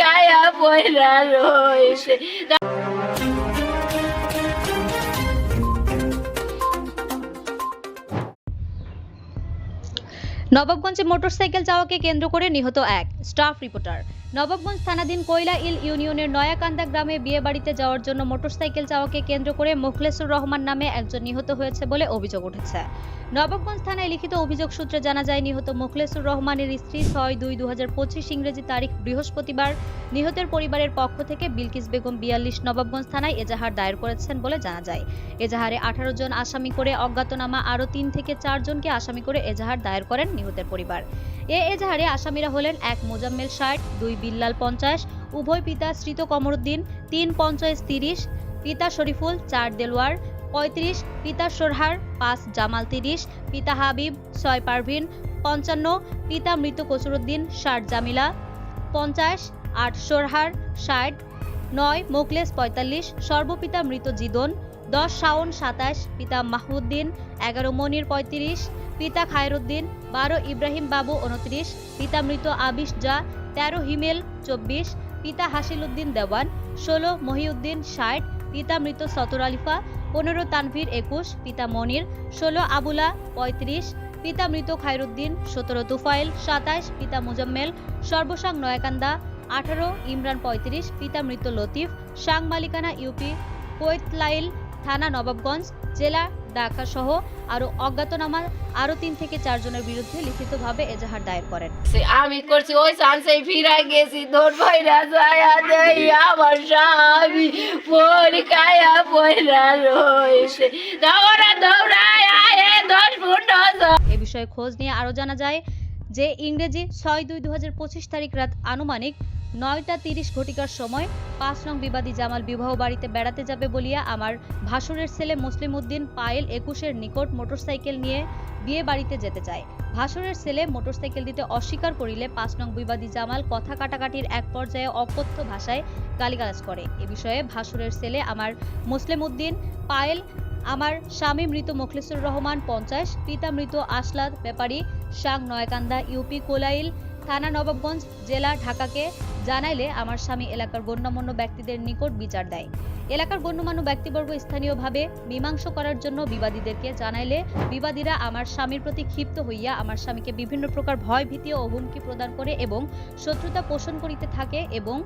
কায়া পয়রা রয়েছে। নবাবগঞ্জে মোটরসাইকেল চাওয়াকে কেন্দ্র করে নিহত এক স্টাফ রিপোর্টার। নবাবগঞ্জ থানাধীন কয়লা ইল ইউনিয়নের নয়াকান্দা গ্রামে বিয়ে বাড়িতে যাওয়ার জন্য মোটরসাইকেল চাওয়াকে কেন্দ্র করে মুখলেসুর রহমান নামে একজন নিহত হয়েছে বলে অভিযোগ উঠেছে। নবাবগঞ্জ থানায় লিখিত অভিযোগ সূত্রে জানা যায়, নিহত মুখলেসুর রহমানের স্ত্রী ছয় দুই দু ইংরেজি তারিখ বৃহস্পতিবার নিহতের পরিবারের পক্ষ থেকে বিলকিস বেগম বিয়াল্লিশ নবাবগঞ্জ থানায় এজাহার দায়ের করেছেন বলে জানা যায়। এজাহারে আঠারো জন আসামি করে অজ্ঞাতনামা, আরও তিন থেকে চারজনকে আসামি করে এজাহার দায়ের করেন নিহতের পরিবার। এ এজাহারে আসামিরা হলেন এক মোজাম্মেল ষাট, দুই বিল্লাল পঞ্চাশ, উভয় পিতা শ্রিত কমরুদ্দিন, তিন পঞ্চাশ তিরিশ, পিতা শরীফুল চার দেলোয়ার পঁয়ত্রিশ, পিতা সোরহার পাঁচ জামাল তিরিশ, পিতা হাবিব ছয় পারভিন, পঞ্চান্ন, পিতা মৃত কসরুদ্দিন ষাট জামিলা, পঞ্চাশ, আট সোরহার ষাট, নয় মোকলেস পঁয়তাল্লিশ, সর্বপিতা মৃত জিদন, দশ শাওন সাতাশ, পিতা মাহমুদ্দিন, এগারো মনির পঁয়ত্রিশ, পিতা খায়রুদ্দিন, বারো ইব্রাহিম বাবু উনত্রিশ পিতা মৃত আবিশ জা তেরো হিমেল, চব্বিশ, পিতা হাসিল উদ্দিন দেওয়ান, ষোলো মহিউদ্দিন ষাট, পিতা মৃত সতর আলিফা, পনেরো তানভীর একুশ, পিতা মনির, ষোলো আবুলা পঁয়ত্রিশ, পিতা মৃত খায়রুদ্দিন, সতেরো তুফাইল, সাতাশ, পিতা মুজাম্মেল, সর্বসাং নয়াকান্দা, আঠারো ইমরান পঁয়ত্রিশ, পিতা মৃত লতিফ, সাং মালিকানা ইউপি, কোয়েতলাইল থানা নবাবগঞ্জ, জেলা ঢাকা সহ আরও অজ্ঞাতনামা আরও তিন থেকে চারজনের বিরুদ্ধে লিখিতভাবে এজাহার দায়ের করেন। আমি করছি ওই ফিরা গেছি তোর ভাইরা যায় দেই আমার স্বামী পরীক্ষায় পয়রা রয়েছে। দৌড়া দৌড়ায় আয়ে দশ এ বিষয়ে খোঁজ নিয়ে আরও জানা যায় যে ইংরেজি ছয় দুই দু হাজার পঁচিশ তারিখ রাত আনুমানিক নয়টা তিরিশ ঘটিকার সময় পাঁচ নং বিবাদী জামাল বিবাহ বাড়িতে বেড়াতে যাবে বলিয়া আমার ভাসুরের ছেলে মুসলিম উদ্দিন পায়েল একুশের নিকট মোটরসাইকেল নিয়ে বিয়ে বাড়িতে যেতে চায়। ভাসুরের ছেলে মোটরসাইকেল দিতে অস্বীকার করিলে পাঁচ নং বিবাদী জামাল কথা কাটাকাটির এক পর্যায়ে অকথ্য ভাষায় গালিগালাজ করে। এ বিষয়ে ভাসুরের ছেলে আমার মুসলিম উদ্দিন পায়েল, আমার স্বামী মৃত মোখলেসুর রহমান পঞ্চাশ, পিতা মৃত আসলাদ ব্যাপারী, সাং নয়কান্দা, ইউপি কোলাইল, থানা নবাবগঞ্জ, জেলা ঢাকাকে জানাইলে আমার স্বামী এলাকার গণ্যমান্য ব্যক্তিদের নিকট বিচার দেয়। এলাকার গণ্যমান্য ব্যক্তিবর্গ স্থানীয়ভাবে মীমাংস করার জন্য বিবাদীদেরকে জানাইলে বিবাদীরা আমার স্বামীর প্রতি ক্ষিপ্ত হইয়া আমার স্বামীকে বিভিন্ন প্রকার ভয়, ভীতি ও হুমকি প্রদান করে এবং শত্রুতা পোষণ করিতে থাকে এবং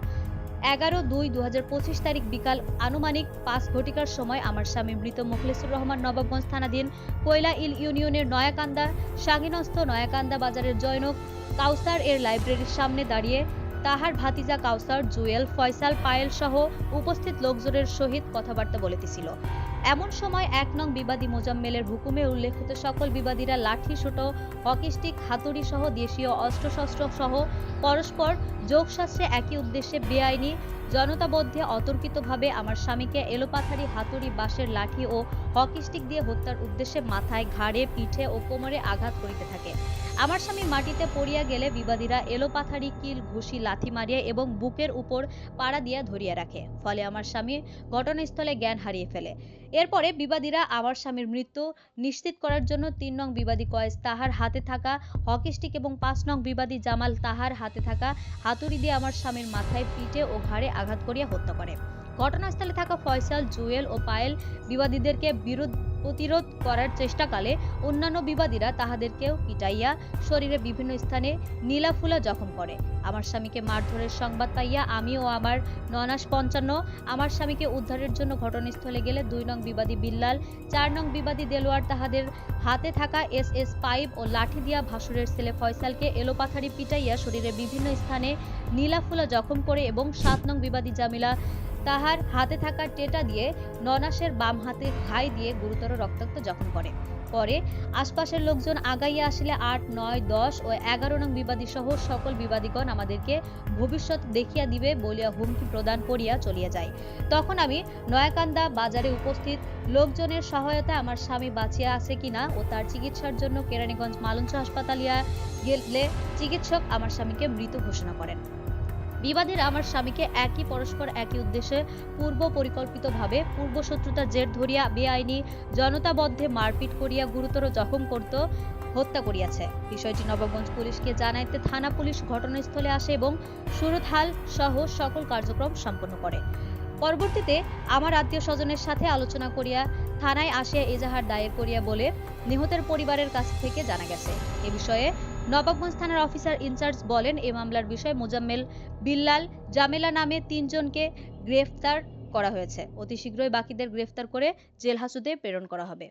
এগারো দুই দু পঁচিশ তারিখ বিকাল আনুমানিক পাঁচ ঘটিকার সময় আমার স্বামী মৃত মুখলেসুর রহমান নবাবগঞ্জ থানাধীন কয়লা ইল ইউনিয়নের নয়াকান্দা, সাগিনস্থ নয়াকান্দা বাজারের জয়নক কাউসার এর লাইব্রেরির সামনে দাঁড়িয়ে তাহার ভাতিজা কাউসার জুয়েল ফয়সাল পায়েল সহ উপস্থিত লোকজনের সহিত কথাবার্তা বলিতেছিল। এমন সময় এক নং বিবাদী মোজাম্মেলের হুকুমে উল্লেখিত সকল বিবাদীরা লাঠি ছোট হকিস্টিক, হাতুড়ি সহ দেশীয় অস্ত্রশস্ত্র সহ পরস্পর যোগশাস্ত্রে একই উদ্দেশ্যে বেআইনি, জনতাবদ্ধে অতর্কিতভাবে আমার স্বামীকে এলোপাথারি হাতুড়ি, বাঁশের লাঠি ও হকিস্টিক দিয়ে হত্যার উদ্দেশ্যে মাথায় ঘাড়ে, পিঠে ও কোমরে আঘাত করিতে থাকে। আমার স্বামী মাটিতে পড়িয়া গেলে বিবাদীরা এলোপাথারি, কিল, ঘুষি, লাথি মারিয়া এবং বুকের উপর পাড়া দিয়া ধরিয়া রাখে। ফলে আমার স্বামী ঘটনাস্থলে জ্ঞান হারিয়ে ফেলে। এরপরে বিবাদীরা আমার স্বামীর মৃত্যু নিশ্চিত করার জন্য তিন নং বিবাদী কয়েস তাহার হাতে থাকা হকিস্টিক এবং পাঁচ নং বিবাদী জামাল তাহার হাতে থাকা হাতুড়ি দিয়ে আমার স্বামীর মাথায় পিঠে ও ঘাড়ে আঘাত করিয়া হত্যা করে। ঘটনাস্থলে থাকা ফয়সাল, জুয়েল ও পায়েল বিবাদীদেরকে বিরোধ প্রতিরোধ করার চেষ্টাকালে অন্যান্য বিবাদীরা তাহাদেরকেও পিটাইয়া শরীরে বিভিন্ন স্থানে নীলাফুলা জখম করে। আমার স্বামীকে মারধরের সংবাদ পাইয়া আমি ও আমার ননাস পঞ্চান্ন, আমার স্বামীকে উদ্ধারের জন্য ঘটনাস্থলে গেলে দুই নং বিবাদী বিল্লাল, চার নং বিবাদী দেলোয়ার তাহাদের হাতে থাকা এস এস পাইপ ও লাঠি দিয়া ভাসুরের ছেলে ফয়সালকে এলোপাথারি পিটাইয়া শরীরে বিভিন্ন স্থানে নীলাফুলা জখম করে এবং সাত নং বিবাদী জামিলা তাহার হাতে থাকা টেটা দিয়ে ননাসের বাম হাতে ঘাই দিয়ে গুরুতর রক্তাক্ত জখম করে। পরে আশপাশের লোকজন আগাইয়া আসলে আট, নয়, দশ ও এগারো নং বিবাদী সহ সকল বিবাদীগণ আমাদেরকে ভবিষ্যৎ দেখিয়া দিবে বলিয়া হুমকি প্রদান করিয়া চলিয়া যায়। তখন আমি নয়াকান্দা বাজারে উপস্থিত, লোকজনের সহায়তায় আমার স্বামী বাঁচিয়া আছে কিনা ও তার চিকিৎসার জন্য কেরানীগঞ্জ মালঞ্চ হাসপাতালিয়া গেলে চিকিৎসক আমার স্বামীকে মৃত ঘোষণা করেন। বিবাদীরা আমার স্বামীকে একই পরস্পর একই উদ্দেশ্যে পূর্ব পরিকল্পিতভাবে পূর্ব শত্রুতার জের ধরিয়া বেআইনি জনতাবদ্ধে মারপিট করিয়া গুরুতর জখম করত, হত্যা করিয়াছে। বিষয়টি নবাবগঞ্জ পুলিশকে জানাইতে থানা পুলিশ ঘটনাস্থলে আসে এবং সুরতহাল সহ সকল কার্যক্রম সম্পন্ন করে। পরবর্তীতে আমার আত্মীয় স্বজনের সাথে আলোচনা করিয়া থানায় আসিয়া এজাহার দায়ের করিয়া বলে নিহতের পরিবারের কাছ থেকে জানা গেছে। এ বিষয়ে নবাবগঞ্জ থানার অফিসার ইনচার্জ বলেন, এ মামলার বিষয়ে মোজাম্মেল বিল্লাল জামেলা নামে তিনজনকে গ্রেফতার করা হয়েছে। অতি শীঘ্রই বাকিদের গ্রেফতার করে জেল হাজতে প্রেরণ করা হবে।